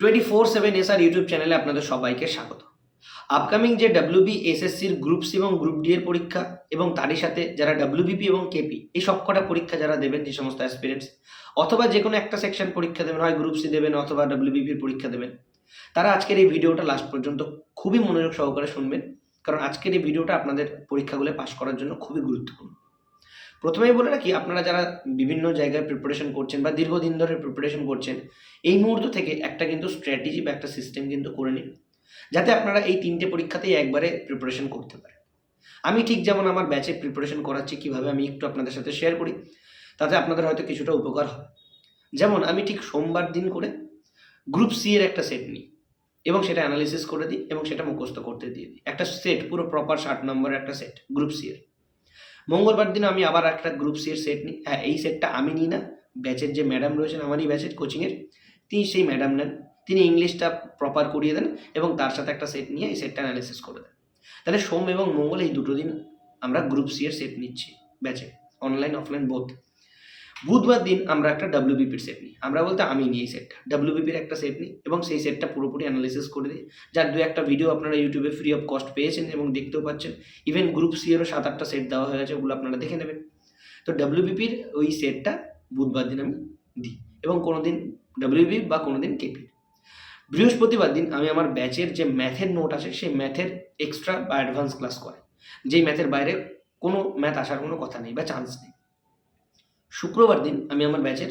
Twenty four seven S R YouTube চ্যানেলে আপনাদের সবাইকে স্বাগত। আপকামিং যে ডাব্লিউবি এসএসসির গ্রুপ সি এবং গ্রুপ ডি এর পরীক্ষা এবং তারই সাথে যারা ডাব্লিউবিপি এবং কেপি এই সবকটা পরীক্ষা যারা দেবেন, যে সমস্ত অ্যাসপিরেন্টস অথবা যে কোনো একটা সেকশন পরীক্ষা দেবেন, হয় গ্রুপ সি দেবেন অথবা ডাব্লিউবিপির পরীক্ষা দেবেন, তারা আজকের এই ভিডিওটা লাস্ট পর্যন্ত খুবই মনোযোগ সহকারে শুনবেন, কারণ আজকের এই ভিডিওটা আপনাদের পরীক্ষাগুলো পাশ করার জন্য খুবই গুরুত্বপূর্ণ। প্রথমেই বলে রাখি, আপনারা যারা বিভিন্ন জায়গায় প্রিপারেশন করছেন বা দীর্ঘদিন ধরে প্রিপারেশন করছেন, এই মুহূর্ত থেকে একটা কিন্তু স্ট্র্যাটেজি বা একটা সিস্টেম কিন্তু করে নিন, যাতে আপনারা এই তিনটে পরীক্ষাতেই একবারে প্রিপারেশন করতে পারেন। আমি ঠিক যেমন আমার ব্যাচে প্রিপারেশন করাচ্ছি, কীভাবে আমি একটু আপনাদের সাথে শেয়ার করি, তাতে আপনাদের হয়তো কিছুটা উপকার হয় যেমন আমি ঠিক সোমবার দিন করে গ্রুপ সি এর একটা সেট নিই এবং সেটা অ্যানালিসিস করে দিই এবং সেটা মুখস্থ করতে দিয়ে দিই। একটা সেট পুরো প্রপার ষাট নম্বরের একটা সেট গ্রুপ সি এর। মঙ্গলবার দিন আমি আবার একটা গ্রুপ সি এর সেট নিই। হ্যাঁ এই সেটটা আমি নিই না। ব্যাচের যে ম্যাডাম রয়েছেন, আমারই ব্যাচের কোচিংয়ের তিনি সেই ম্যাডাম নেন। তিনি ইংলিশটা প্রপার করিয়ে দেন এবং তার সাথে একটা সেট নিয়ে এই সেটটা অ্যানালিসিস করে দেন। তাহলে সোম এবং মঙ্গল এই দুটো দিন আমরা গ্রুপ সি এর সেট নিচ্ছি ব্যাচে অনলাইন অফলাইন বোথ বুধবার দিন আমরা একটা ডাব্লিউবিপির সেট নিই। আমরা বলতে আমি নিই এই সেটটা ডাব্লিউবিপির একটা সেট নিই এবং সেই সেটটা পুরোপুরি অ্যানালিসিস করে দিই। যার দু একটা ভিডিও আপনারা ইউটিউবে ফ্রি অফ কস্ট পেয়েছেন এবং দেখতেও পাচ্ছেন। ইভেন গ্রুপ সি এরও সাত আটটা সেট দেওয়া হয়ে গেছে, ওগুলো আপনারা দেখে নেবেন। তো ডাব্লিউবিপির ওই সেটটা বুধবার দিন আমি দিই এবং কোনো দিন ডাব্লিউবি বা কোনো দিন কেপি বৃহস্পতিবার দিন আমি আমার ব্যাচের যে ম্যাথের নোট আছে, সেই ম্যাথের এক্সট্রা বা অ্যাডভান্স ক্লাস করে যেই ম্যাথের বাইরে কোনো ম্যাথ আসার কোনো কথা নেই বা চান্স নেই। শুক্রবার দিন আমি আমার ব্যাচের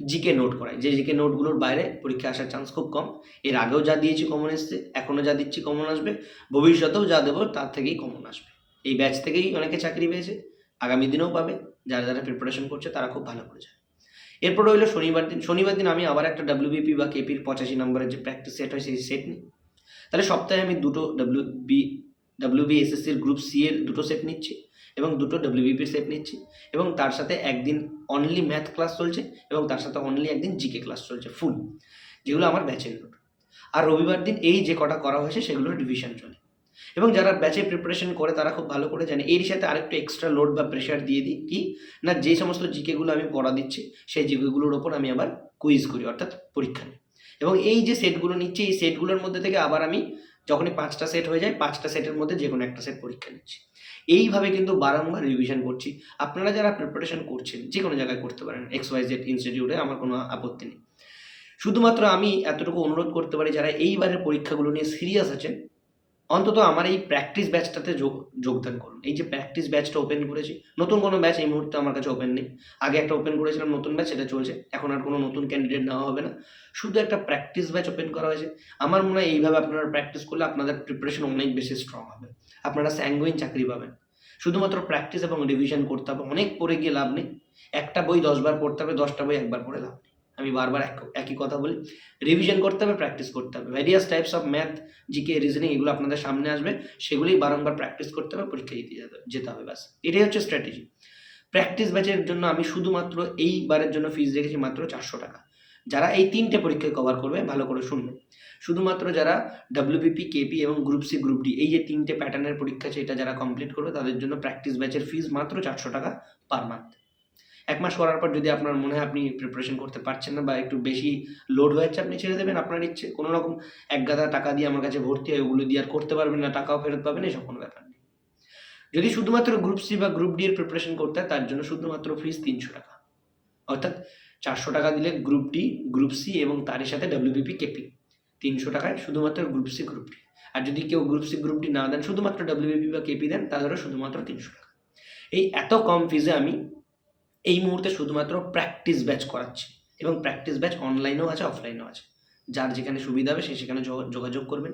জিকে নোট করাই। যে জিকে নোটগুলোর বাইরে পরীক্ষা আসার চান্স খুব কম। এর আগেও যা দিয়েছি কমন এসছে, এখনও যা দিচ্ছি কমন আসবে। ভবিষ্যতেও যা দেবো তার থেকেই কমন আসবে। এই ব্যাচ থেকেই অনেকে চাকরি পেয়েছে, আগামী দিনেও পাবে। যারা যারা প্রিপারেশন করছে তারা খুব ভালো করে যায় এরপর রইল শনিবার দিন। শনিবার দিন আমি আবার একটা ডাব্লিউবিপি বা কেপির পঁচাশি নম্বরের যে প্র্যাকটিস সেট হয়, সেই সেট নিই। তাহলে সপ্তাহে আমি দুটো ডাব্লিউ বি ডাব্লিউবি এসএসসির গ্রুপ সি এর দুটো সেট নিচ্ছি। এবং দুটো ডাব্লিউবিপির সেট নিচ্ছি এবং তার সাথে একদিন অনলি ম্যাথ ক্লাস চলছে এবং তার সাথে অনলি একদিন জিকে ক্লাস চলছে ফুল যেগুলো আমার ব্যাচের নোট আর রবিবার দিন এই যে কটা করা হয়েছে, সেগুলোর ডিভিশন চলে। এবং যারা ব্যাচে প্রিপারেশন করে, তারা খুব ভালো করে জানে। এর সাথে আরেকটু এক্সট্রা লোড বা প্রেশার দিয়ে দিই কি, না, যে সমস্ত জিকেগুলো আমি পড়া দিচ্ছি, সেই জিকেগুলোর ওপর আমি আবার কুইজ করি, অর্থাৎ পরীক্ষা নিই। এবং এই যে সেটগুলো নিচ্ছি, এই সেটগুলোর মধ্যে থেকে আবার আমি যখনই পাঁচটা সেট হয়ে যায়, পাঁচটা সেটের মধ্যে যে কোনো একটা সেট পরীক্ষা নিচ্ছি। এইভাবে কিন্তু বারংবার রিভিশন করছি। আপনারা যারা প্রিপারেশন করছেন, যে কোনো জায়গায় করতে পারেন। এক্স ওয়াই জেড ইনস্টিটিউটে আমার কোনো আপত্তি নেই। শুধুমাত্র আমি এতটুকু অনুরোধ করতে পারি, যারা এইবারের পরীক্ষাগুলো নিয়ে সিরিয়াস আছেন, অন্তত আমার এই প্র্যাকটিস ব্যাচটাতে যোগ, যোগদান করুন। এই যে প্র্যাকটিস ব্যাচটা ওপেন করেছি, নতুন কোনো ব্যাচ এই মুহূর্তে আমার কাছে ওপেন নেই। আগে একটা ওপেন করেছিলাম, নতুন ব্যাচ সেটা চলছে। এখন আর কোনো নতুন ক্যান্ডিডেট নেওয়া হবে না। শুধু একটা প্র্যাকটিস ব্যাচ ওপেন করা হয়েছে। আমার মনে হয় এইভাবে আপনারা প্র্যাকটিস করলে আপনাদের প্রিপারেশন অনেক বেশি স্ট্রং হবে। আপনারা স্যাঙ্গুইন চাকরি পাবেন। শুধুমাত্র প্র্যাকটিস এবং রিভিশন করতে হবে, অনেক পড়ে গিয়ে লাভ নেই। একটা বই দশবার পড়তে হবে, দশটা বই একবার পড়ে লাভ নেই। আমি বারবার এক, একই কথা বলি। রিভিশন করতে হবে প্র্যাকটিস করতে হবে। Various types of math GK reasoning এগুলো আপনাদের সামনে আসবে। সেগুলোই বারংবার প্র্যাকটিস করতে হবে, পরীক্ষা দিতে যেতে হবে ব্যাস। এটাই হচ্ছে স্ট্র্যাটেজি প্র্যাকটিস ব্যাচের জন্য আমি শুধুমাত্র এইবারের জন্য ফিস রেখেছি মাত্র চারশো টাকা। যারা এই তিনটে পরীক্ষায় কভার করবে, ভালো করে শুনবে। শুধুমাত্র যারা ডাব্লিউবিপি কেপি এবং গ্রুপ সি গ্রুপ ডি এই যে তিনটে প্যাটার্নের পরীক্ষা এটা যারা কমপ্লিট করবে, তাদের জন্য প্র্যাকটিস ব্যাচের ফিজ মাত্র চারশো টাকা পার মান্থ এক মাস করার পর যদি আপনার মনে হয় আপনি প্রিপারেশন করতে পারছেন না বা একটু বেশি লোড হয়ে যাচ্ছে আপনি ছেড়ে দেবেন আপনার ইচ্ছে। কোনো রকম এক গাদা টাকা দিয়ে আমার কাছে ভর্তি হয়, ওগুলো দিয়ে আর করতে পারবেন না, টাকাও ফেরত পাবেন, এসব কোনো ব্যাপার নেই। যদি শুধুমাত্র গ্রুপ সি বা গ্রুপ ডি এর প্রিপারেশন করতে হয়, তার জন্য শুধুমাত্র ফিজ তিনশো টাকা। অর্থাৎ চারশো টাকা দিলে গ্রুপ ডি গ্রুপ সি এবং তারই সাথে ডাব্লিউবিপি কেপি তিনশো টাকায় শুধুমাত্র গ্রুপ সি গ্রুপ ডি আর যদি কেউ গ্রুপ সি গ্রুপ ডি না দেন, শুধুমাত্র ডাব্লিউবিপি বা কেপি দেন তাহলে শুধুমাত্র তিনশো টাকা। এই এত কম ফিজে আমি এই মুহূর্তে শুধুমাত্র প্র্যাকটিস ব্যাচ করাচ্ছি এবং প্র্যাকটিস ব্যাচ অনলাইনেও আছে অফলাইনেও আছে। যার যেখানে সুবিধা হবে, সে সেখানে যোগাযোগ করবেন।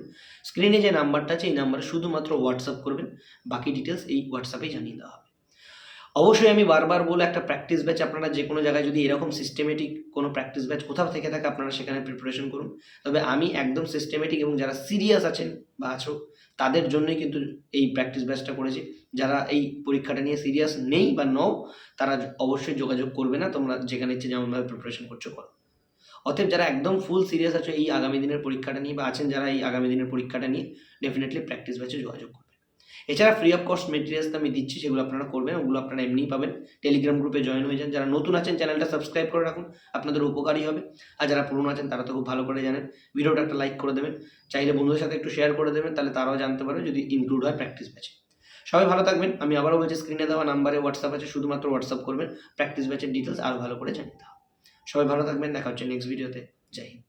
স্ক্রিনে যে নাম্বারটা আছে, এই নাম্বারে শুধুমাত্র হোয়াটসঅ্যাপ করবেন। বাকি ডিটেলস এই হোয়াটসঅ্যাপেই জানিয়ে দেওয়া হবে। অবশ্যই আমি বারবার বলে একটা প্র্যাকটিস ব্যাচ আপনারা যে কোনো জায়গায় যদি এরকম সিস্টেমেটিক কোনো প্র্যাকটিস ব্যাচ কোথাও থেকে থাকে আপনারা সেখানে প্রিপারেশন করুন। তবে আমি একদম সিস্টেমেটিক এবং যারা সিরিয়াস আছেন বা আছো, তাদের জন্যই কিন্তু এই প্র্যাকটিস ব্যাচটা করেছি। যারা এই পরীক্ষাটা নিয়ে সিরিয়াস নেই বা নও, তারা অবশ্যই যোগাযোগ করবে না। তোমরা যেখানে ইচ্ছে যেমনভাবে প্রিপারেশন করছ করো। অতএব যারা একদম ফুল সিরিয়াস আছো এই আগামী দিনের পরীক্ষাটা নিয়ে বা আছেন যারা এই আগামী দিনের পরীক্ষাটা নিয়ে ডেফিনেটলি প্র্যাকটিস ব্যাচে যোগাযোগ করবে এছাড়া ফ্রি অফ কস্ট মেটেরিয়ালস আমি দিচ্ছি, সেগুলো আপনারা করবেন, ওগুলো আপনারা এমনিই পাবেন। টেলিগ্রাম গ্রুপে জয়েন হয়ে যান। যারা নতুন আছেন চ্যানেলটা সাবস্ক্রাইব করে রাখুন, আপনাদের উপকারী হবে। আর যারা পুরনো আছেন, তারা তো খুব ভালো করে জানেন। ভিডিওটা একটা লাইক করে দেবেন। চাইলে বন্ধুদের সাথে একটু শেয়ার করে দেবেন, তাহলে তারাও জানতে পারবে যদি ইনক্লুড হয় প্র্যাকটিস ব্যাচে সবাই ভালো থাকবেন। আমি আবারও বলছি স্ক্রিনে দেওয়া নাম্বারে হোয়াটসঅ্যাপ আছে, শুধুমাত্র হোয়াটসঅ্যাপ করবেন। প্র্যাকটিস ব্যাচের ডিটেলস আরও ভালো করে জানিয়ে দেওয়া সবাই ভালো থাকবেন। দেখা হচ্ছে নেক্সট ভিডিওতে জয় হিন্দ।